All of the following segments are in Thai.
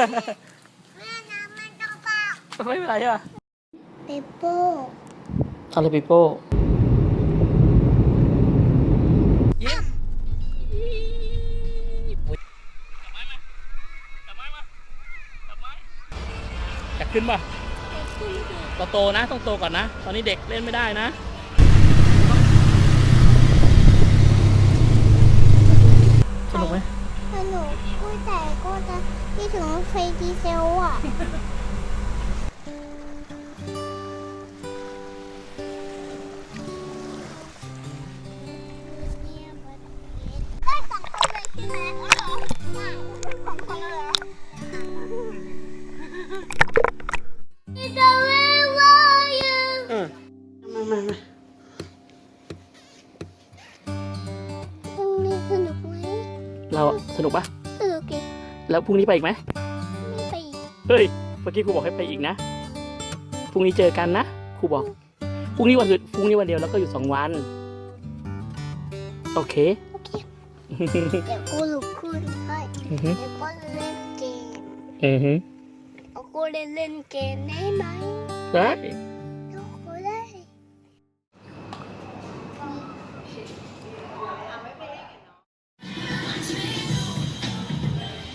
แม่น้ำมันต้องปากไม่เป็นไรใช่ปะเปโป้อะไรปีโป้ยิ้มอยากขึ้นป่ะเราโตนะ ต้องโตก่อนนะ ตอนนี้เด็กเล่นไม่ได้นะ เราสนุกปะสนุกดิแล้วพรุ่งนี้ไปอีกไหมไม่ไปอีกเฮ้ยเมื่อกี้ครูบอกให้ไปอีกนะพรุ่งนี้เจอกันนะครูบอกพรุ่งนี้วันหยุดพรุ่งนี้วันเดียวแล้วก็อยู่สองวัน โอเคโอเคเดี๋ยวกูลุกขึ้นให้อือฮึเดี๋ยวก็เล่นเกมอือฮึเอากูเล่นเล่นเกมได้ไหมได้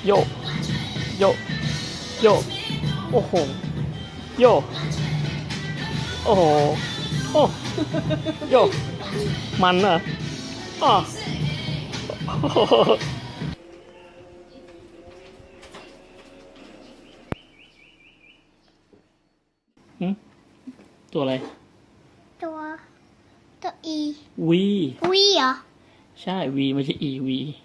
โยกโยกโยกโอ้โหโยกโอ้โหโอ้โยกมันอะอ๋อโอ้โหหึตัวอะไร ตัว ตัวอีวีวีเหรอ ใช่วีไม่ใช่อีวีวีอะ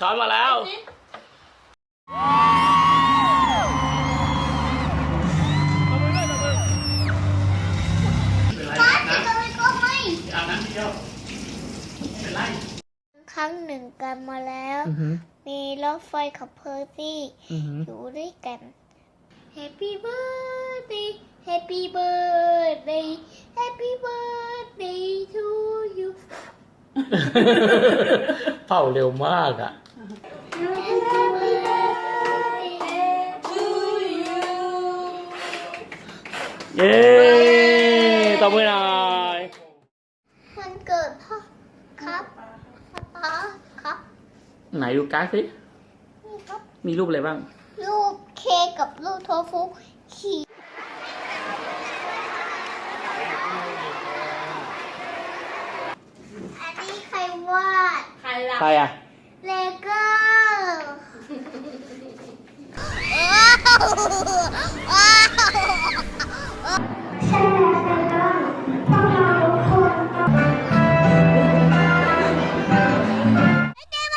ช้อนมาแล้วจ้าจะทำไมก็ไม่อาบน้ำเดียวเป็นไรครั้งหนึ่งกันมาแล้วอือหือมีรถไฟขับเพอร์ซี่อือหืออยู่ด้วยกัน Happy birthday Happy birthday Happy birthday to you เป่าเร็วมากอะ Happy birthday to you เย้ตบมือหน่อยวันเกิดพ่อครับป๊าครับ ไหนดูการ์ดสิ นี่ครับ มีรูปอะไรบ้าง รูปเค้กกับรูปโทฟุขี่อันนี้ใครวา ดใครอะเลโก้ว้าวไอ้เจม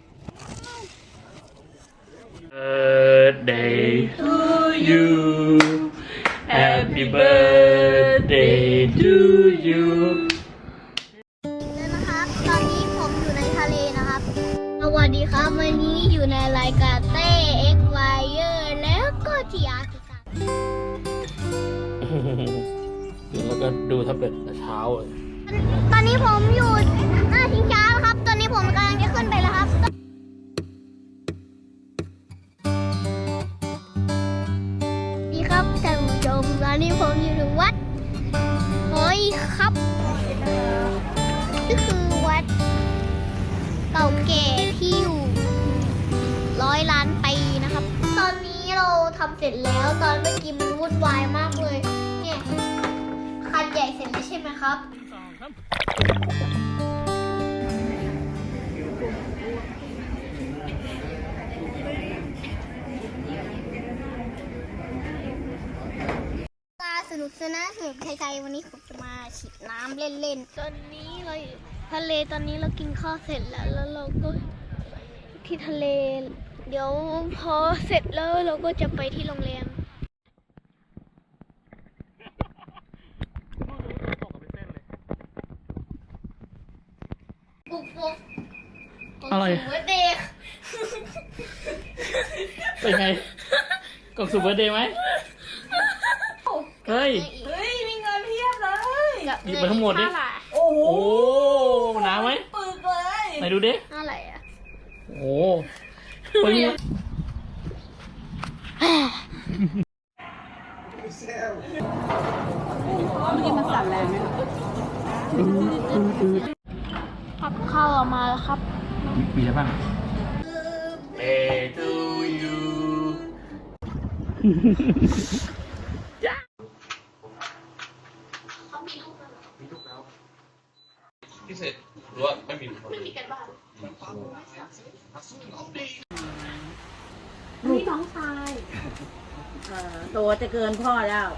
า วัสดีครับ วันนี้อยู่ในรายการเต้ X Y เ r แล้วก็ทีอาร์ติสานแล้วก็ดูแท็บเล็ตแต่เช้าเลยตอนนี้ผมอยู่หน้าชิงช้าแล้วครับ ตอนนี้ผมกำลังจะขึ้นไปแล้วครับ นี่ครับท่านผู้ชมตอนนี้ผมอยู่ถึงวัดโอ้ยครับนี่คือวัดเก่าแก่ ทำเสร็จแล้ว ตอนเมื่อกี้มันวุ่นวายมากเลย เนี่ยคันใหญ่เสร็จแล้วใช่ไหมครับสนุกสนานสนุกใจวันนี้ผมจะมาฉีดน้ำเล่นๆ ตอนนี้เราทะเลตอนนี้เรากินข้าวเสร็จแล้วแล้วเราก็ที่ทะเล เดี๋ยวพอเสร็จแล้วเราก็จะไปที่โรงแรมบุกบุกอะไร หัวเด็กเป็นไงกล่องสุเบอร์เดย์ไหมเฮ้ย เฮ้ย มีเงินเพียบเลย หยิบมาทั้งหมดดิเท่าไหร่โอ้โหโอ้หนาไหมปึกเลย ไหนดูดิ เท่าไหร่อะ โอ้ปึ้ง พับข้าวออกมาแล้วครับ มีอะไรบ้าง Day to you พิเศษหรือว่าไม่มีไม่มีกันบ้านตัวจะเกินพ่อแล้ว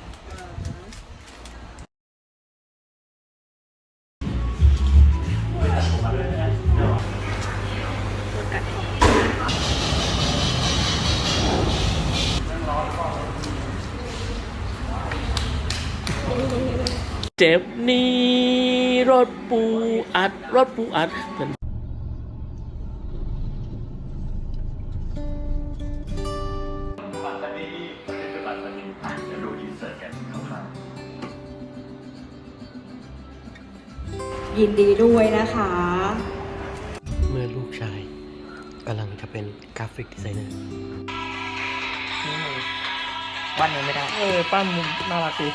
เจ็บนี้รถปูอัด รถปูอัดเป็นยินดีด้วยนะคะ เมื่อลูกชายกำลังจะเป็นกราฟิกดีไซเนอร์วันนี้ไม่ได้ เออป้ามุมน่ารักดี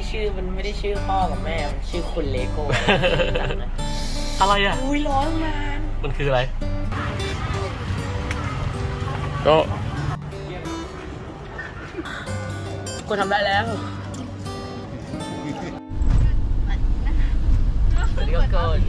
ที่ชื่อมันไม่ได้ชื่อพ่อกับแม่ มันชื่อคุณเลโก้จำนะอะไรอะ อุ้ยร้อนนานมันคืออะไร ก็กูทำได้แล้วอันนี้ก็เกิน